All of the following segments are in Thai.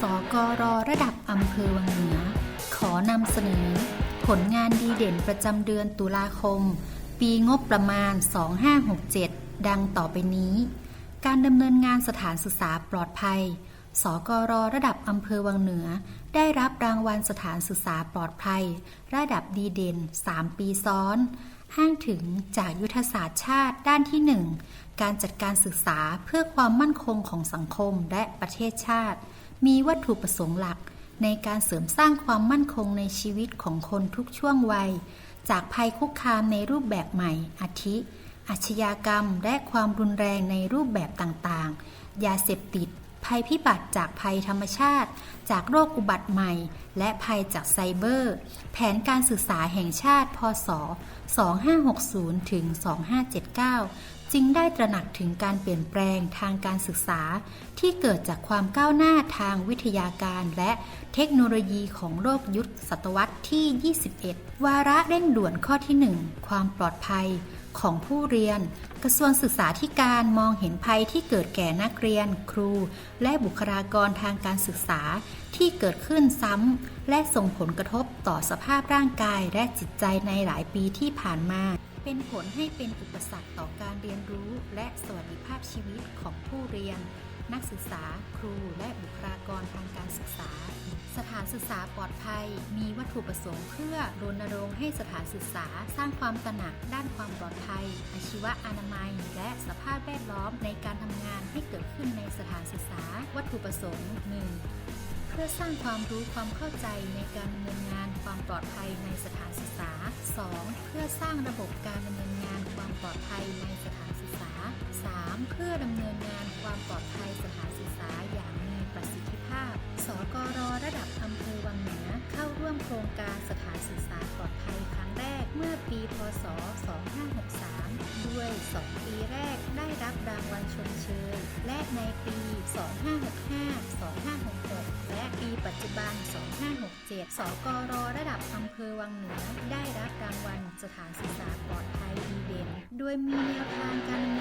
สกรระดับอำเภอวังเหนือ ขอนำเสนอ ผลงานดีเด่นประจำเดือนตุลาคม ปีงบประมาณ 2567 ดังต่อไปนี้ การดำเนินงานสถานศึกษาปลอดภัย สกรระดับอำเภอวังเหนือ ได้รับรางวัลสถานศึกษาปลอดภัย ระดับดีเด่น 3 ปีซ้อนอ้างถึงจากยุทธศาสตร์ชาติด้านที่ 1 การจัดการศึกษาเพื่อความมั่นคงของสังคมและประเทศชาติ มีวัตถุประสงค์หลักในการเสริมสร้างความมั่นคงในชีวิตของคนทุกช่วงวัย จากภัยคุกคามในรูปแบบใหม่ อาทิ อาชญากรรม และความรุนแรงในรูปแบบต่างๆ ยาเสพติด ภัยพิบัติจากภัยธรรมชาติ จากโรคอุบัติใหม่ และภัยจากไซเบอร์ แผนการศึกษาแห่งชาติ พศ 2560 ถึง 2579 จึงได้ตระหนักถึงการเปลี่ยนแปลงทางการศึกษา ที่เกิดจากความก้าวหน้าทางวิทยาการและเทคโนโลยีของโลกยุคศตวรรษที่ 21 วาระเร่งด่วนข้อที่ 1 ความปลอดภัยของผู้เรียน กระทรวงศึกษาธิการมองเห็นภัยที่เกิดแก่นักเรียน ครู และบุคลากรทางการศึกษาที่เกิดขึ้นซ้ำ และส่งผลกระทบต่อสภาพร่างกายและจิตใจในหลายปีที่ผ่านมา เป็นผลให้เป็นอุปสรรคต่อการเรียนรู้ และสวัสดิภาพชีวิตของผู้เรียน นักศึกษา ครู และบุคลากรทางการศึกษา สถานศึกษาปลอดภัย มีวัตถุประสงค์เพื่อรณรงค์ให้สถานศึกษาสร้างความตระหนักด้านความปลอดภัย อาชีวะอนามัย และสภาพแวดล้อมในการทำงานให้เกิดขึ้นในสถานศึกษา วัตถุประสงค์ 1. เพื่อสร้างความรู้ความเข้าใจในการดำเนินงานความปลอดภัยในสถานศึกษา 2. เพื่อสร้างระบบการดำเนินงานความปลอดภัยในสถานศึกษา 3. เพื่อดำเนินงานความปลอดภัยสถานศึกษาอย่างมีประสิทธิภาพ สกรระดับอำเภอวังเหนือเข้าร่วมโครงการสถานศึกษาปลอดภัยครั้งแรกเมื่อปี พศ 2563 ด้วย 2 ปีแรกได้รับรางวัลชมเชย และในปี 2565 2566 ปัจจุบัน 2567 สกรระดับอำเภอวังเหนือ ได้รับรางวัลสถานศึกษาปลอดภัยดีเด่น โดยมีแนวทางการ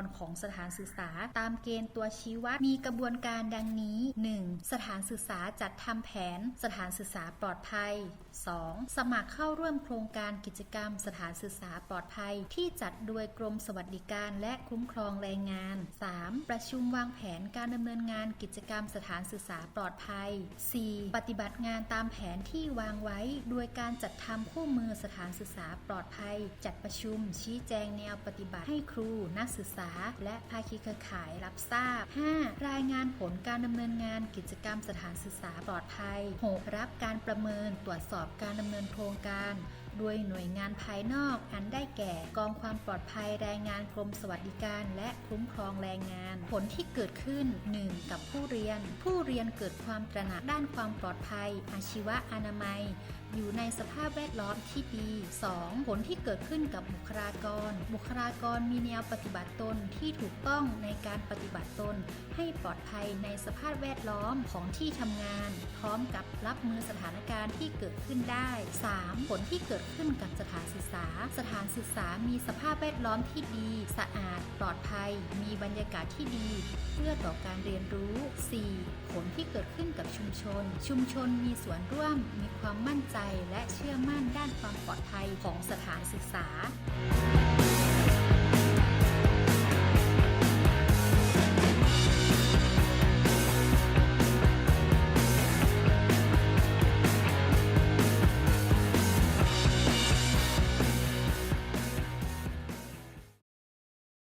รของสถานศึกษา ตามเกณฑ์ตัวชี้วัดมีกระบวนการดังนี้ 1. สถานศึกษาจัดทำแผน สถานศึกษาปลอดภัย 2. สมัครเข้าร่วมโครงการกิจกรรม สถานศึกษาปลอดภัย ที่จัดโดยกรมสวัสดิการและคุ้มครองแรงงาน 3. ประชุมวางแผนการดำเนินงานกิจกรรมสถานศึกษาปลอดภัย 4. ปฏิบัติงานตามแผนที่วางไว้ โดยการจัดทำคู่มือสถานศึกษาปลอดภัย จัดประชุมชี้แจงแนวปฏิบัติให้ครูนักศึกษาและภาคีเครือข่ายรับทราบ 5. รายงานผลการดำเนินงานกิจกรรมสถานศึกษาปลอดภัย 6. รับการประเมินตรวจสอบการดำเนินโครงการ โดยหน่วยงานภายนอกอันได้แก่กองความปลอดภัยแรงงานกรมสวัสดิการ และคุ้มครองแรงงาน ผลที่เกิดขึ้น 1. กับผู้เรียน ผู้เรียนเกิดความตระหนักด้านความปลอดภัย อาชีวะอนามัย อยู่ในสภาพแวดล้อมที่ดี 2. ผลที่เกิดขึ้นกับบุคลากร บุคลากรมีแนวปฏิบัติตนที่ถูกต้องในการปฏิบัติตน ให้ปลอดภัยในสภาพแวดล้อมของที่ทำงาน พร้อมกับรับมือสถานการณ์ที่เกิดขึ้นได้ 3. ผลที่เกิดขึ้นกับสถานศึกษา สถานศึกษามีสภาพแวดล้อมที่ดี สะอาด ปลอดภัย มีบรรยากาศที่ดี เพื่อต่อการเรียนรู้ 4. ผลที่เกิดขึ้นกับชุมชน ชุมชนมีส่วนร่วม มีความมั่นใจและเชื่อมั่นด้านความปลอดภัยของสถานศึกษา